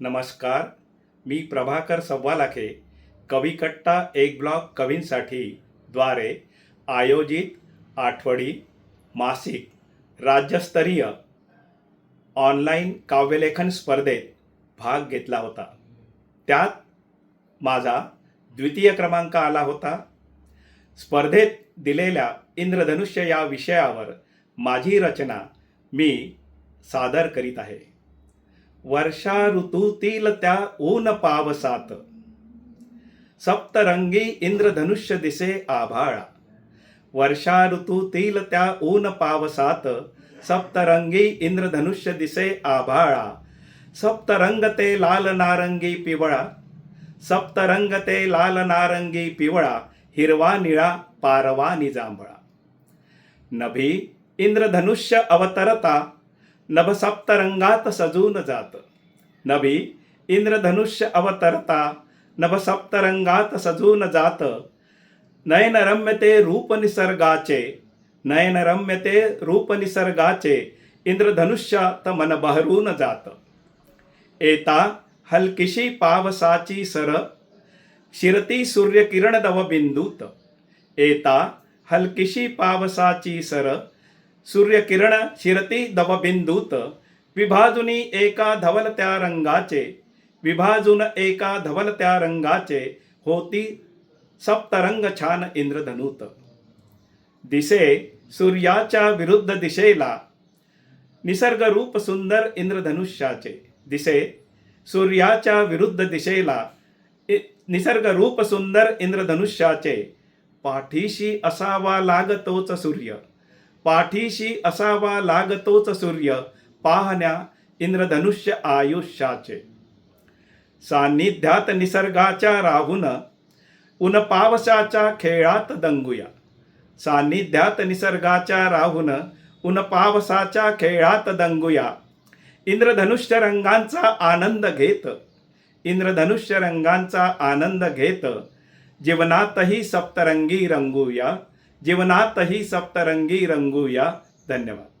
नमस्कार. मी प्रभाकर सव्वालाखे कविकट्टा एक ब्लॉग कवींसाठी द्वारे आयोजित आठवडी मासिक राज्यस्तरीय ऑनलाईन काव्यलेखन स्पर्धेत भाग घेतला होता. त्यात माझा द्वितीय क्रमांक आला होता. स्पर्धेत दिलेल्या इंद्रधनुष्य या विषयावर माझी रचना मी सादर करीत आहे. वर्षा ऋतूतील त्या ऊन पावसात सप्तरंगी इंद्रधनुष्य दिसे आभाळा। वर्षा ऋतूतील त्या ऊन पावसात सप्तरंगी इंद्रधनुष्य दिसे आभाळा। सप्तरंग ते लाल नारंगी पिवळा। सप्तरंग ते लाल नारंगी पिवळा हिरवा निळा पारवा निजांभळा। नभी इंद्रधनुष्य अवतरता। नभसप्तरंगात सजून जात। नभी इंद्रधनुष्य अवतरता नभसप्तरंगात सजून जात। नयनरम्य ते रूप निसर्गाचे नयनरम्य ते रूप निसर्गाचे इंद्रधनुष्यात मन बहरून जात। एता हलकिशी पावसाची सर शिरती सूर्यकिरण दवबिंदूत एता हलकिशी पावसाची सर सूर्यकिरण शिरती दवबिंदूत विभाजुनी एका धवलत्या रंगाचे विभाजून एका धवलत्या रंगाचे होती सप्तरंग छान इंद्रधनूत. दिसे सूर्याच्या विरुद्ध दिशेला निसर्ग रूप सुंदर इंद्रधनुष्याचे. दिसे सूर्याच्या विरुद्ध दिशेला इ- निसर्ग रूप सुंदर इंद्रधनुष्याचे. पाठीशी असावा लागतोच सूर्य. पाठीशी असावा लागतोच सूर्य पाहण्या इंद्रधनुष्य आयुष्याचे. सान्निध्यात निसर्गाच्या राहून उन पावसाच्या खेळात दंगूया. सान्निध्यात निसर्गाच्या राहून उन पावसाच्या खेळात दंगूया. इंद्रधनुष्य रंगांचा आनंद घेत इंद्रधनुष्य रंगांचा आनंद घेत जीवनातही सप्तरंगी रंगूया. जीवनातही सप्तरंगी रंगूया. धन्यवाद.